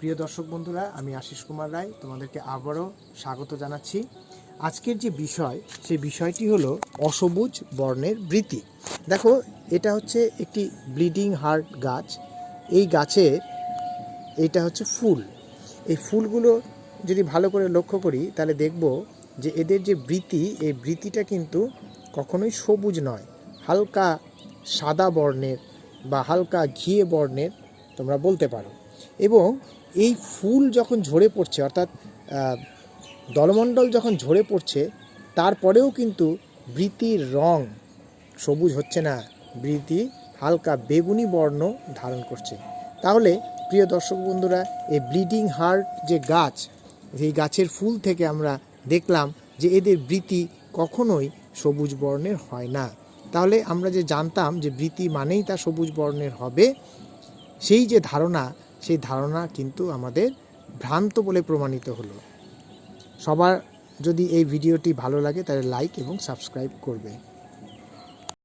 প্রিয় দর্শক বন্ধুরা, আমি আশিস কুমার রায়, তোমাদেরকে আবারও স্বাগত জানাচ্ছি। আজকের যে বিষয়, সেই বিষয়টি হলো অসবুজ বর্ণের বৃত্তি। দেখো, এটা হচ্ছে একটি ব্লিডিং হার্ট গাছ। এই গাছের এইটা হচ্ছে ফুল। এই ফুলগুলো যদি ভালো করে লক্ষ্য করি, তাহলে দেখব যে এদের যে বৃতি এই বৃতিটা কিন্তু কখনোই সবুজ নয়। হালকা সাদা বর্ণের বা হালকা ঘিয়ে বর্ণের তোমরা বলতে পারো। এবং এই ফুল যখন ঝরে পড়ছে, অর্থাৎ দলমণ্ডল যখন ঝরে পড়ছে, তারপরেও কিন্তু বৃতির রং সবুজ হচ্ছে না, বৃতি হালকা বেগুনি বর্ণ ধারণ করছে। তাহলে, প্রিয় দর্শক বন্ধুরা, এই ব্লিডিং হার্ট যে গাছ, এই গাছের ফুল থেকে আমরা দেখলাম যে এদের বৃতি কখনোই সবুজ বর্ণের হয় না। তাহলে আমরা যে জানতাম যে বৃতি মানেই তা সবুজ বর্ণের হবে, সেই যে ধারণা সেই ধারণা কিন্তু আমাদের ভ্রান্ত বলে প্রমাণিত হলো। সবার যদি এই ভিডিওটি ভালো লাগে তাহলে লাইক এবং সাবস্ক্রাইব করবে।